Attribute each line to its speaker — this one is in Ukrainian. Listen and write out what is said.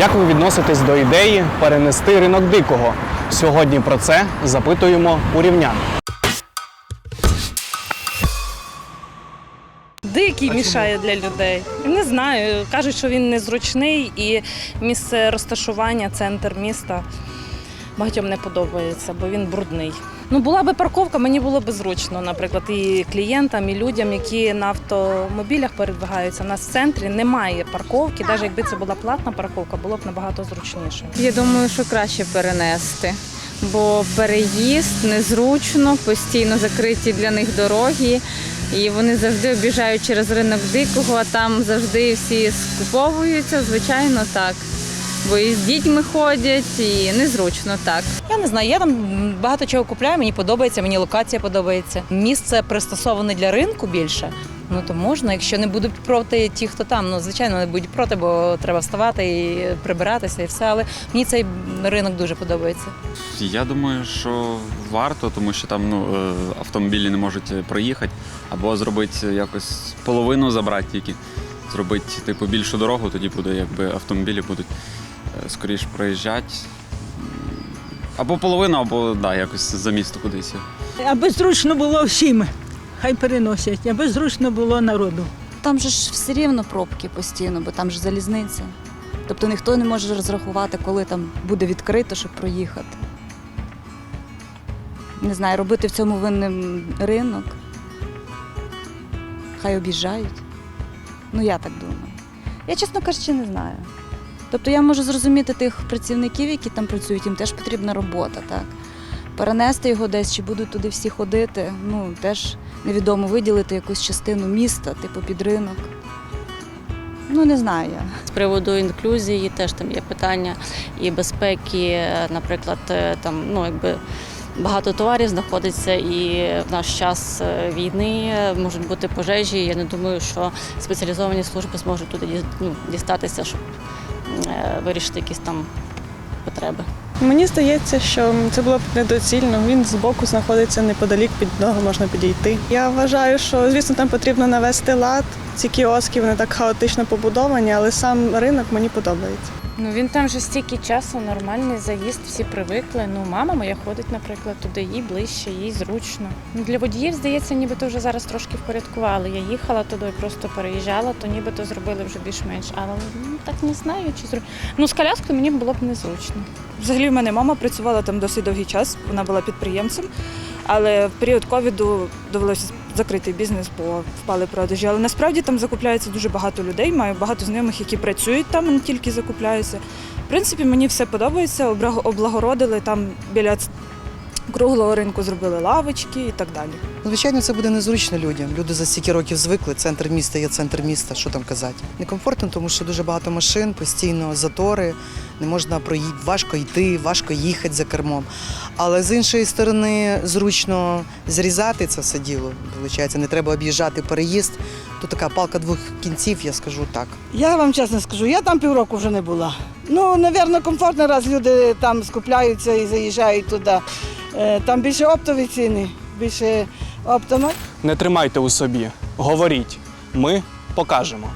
Speaker 1: Як ви відноситесь до ідеї перенести ринок дикого? Сьогодні про це запитуємо у рівнян.
Speaker 2: Дикий мішає для людей. Не знаю. Кажуть, що він незручний і місце розташування, центр міста багатьом не подобається, бо він брудний. Ну, була би парковка, мені було б зручно, наприклад, і клієнтам, і людям, які на автомобілях передвигаються. У нас в центрі немає парковки, навіть якби це була платна парковка, було б набагато зручніше.
Speaker 3: Я думаю, що краще перенести, бо переїзд незручно, постійно закриті для них дороги. І вони завжди обіжають через ринок дикого, а там завжди всі скуповуються, звичайно, так. Бо і з дітьми ходять, і незручно так.
Speaker 4: Я не знаю, я там багато чого купляю, мені подобається, мені локація подобається. Місце пристосоване для ринку більше. Ну то можна, якщо не будуть проти ті, хто там. Ну звичайно, не будуть проти, бо треба вставати і прибиратися, і все. Але мені цей ринок дуже подобається.
Speaker 5: Я думаю, що варто, тому що там ну, е, автомобілі не можуть е, проїхати, або зробити якось половину забрати тільки. Зробити типу більшу дорогу, тоді буде, якби автомобілі будуть скоріш проїжджати. М, Або половину, або да, якось за місто кудись.
Speaker 6: Аби зручно було всім, хай переносять, аби зручно було народу.
Speaker 7: Там же ж все рівно пробки постійно, бо там ж залізниця. Тобто ніхто не може розрахувати, коли там буде відкрито, щоб проїхати. Не знаю, робити в цьому винним ринок. Хай об'їжджають. Ну, я так думаю. Я, чесно кажучи, не знаю. Тобто я можу зрозуміти тих працівників, які там працюють, їм теж потрібна робота, так. Перенести його десь, чи будуть туди всі ходити, ну теж невідомо виділити якусь частину міста, типу під ринок. Ну, не знаю.
Speaker 8: З приводу інклюзії теж там є питання і безпеки, наприклад, е, там ну якби. Багато товарів знаходиться, і в наш час е, війни можуть бути пожежі. Я не думаю, що спеціалізовані служби зможуть туди ну, дістатися, щоб вирішити якісь там потреби.
Speaker 9: Мені здається, що це було б недоцільно. Він з боку знаходиться неподалік, під нього можна підійти. Я вважаю, що звісно там потрібно навести лад. Ці кіоски вони так хаотично побудовані, але сам ринок мені подобається.
Speaker 2: Ну він там вже стільки часу, нормальний заїзд, всі привикли. Ну, мама моя ходить, наприклад, туди, їй ближче, їй зручно. Ну, для водіїв, здається, нібито вже зараз трошки впорядкували. Я їхала туди, просто переїжджала, то нібито зробили вже більш-менш. Але ну, так не знаю, чи зру... Ну, з коляскою мені було б незручно.
Speaker 10: Взагалі, в мене мама працювала там досить довгий час, вона була підприємцем, але в період ковіду довелося закрити бізнес, бо впали продажі. Але насправді там закупляється дуже багато людей. Маю багато знайомих, які працюють там, не тільки закупляються. В принципі, мені все подобається. Облагородили там біля круглого ринку зробили лавочки і так далі.
Speaker 11: Звичайно, це буде незручно людям. Люди за стільки років звикли. Центр міста є центр міста. Що там казати? Некомфортно, тому що дуже багато машин, постійно затори, не можна проїти, важко йти, важко їхати за кермом. Але з іншої сторони, зручно зрізати це все діло. Виходить, не треба об'їжджати переїзд. Тут така палка двох кінців, я скажу так.
Speaker 6: Я вам чесно скажу, я там півроку вже не була. Ну, напевно, комфортно, раз люди там скупляються і заїжджають туди. Е, Там більше оптові ціни, більше оптома.
Speaker 1: Не тримайте у собі, говоріть. Ми покажемо.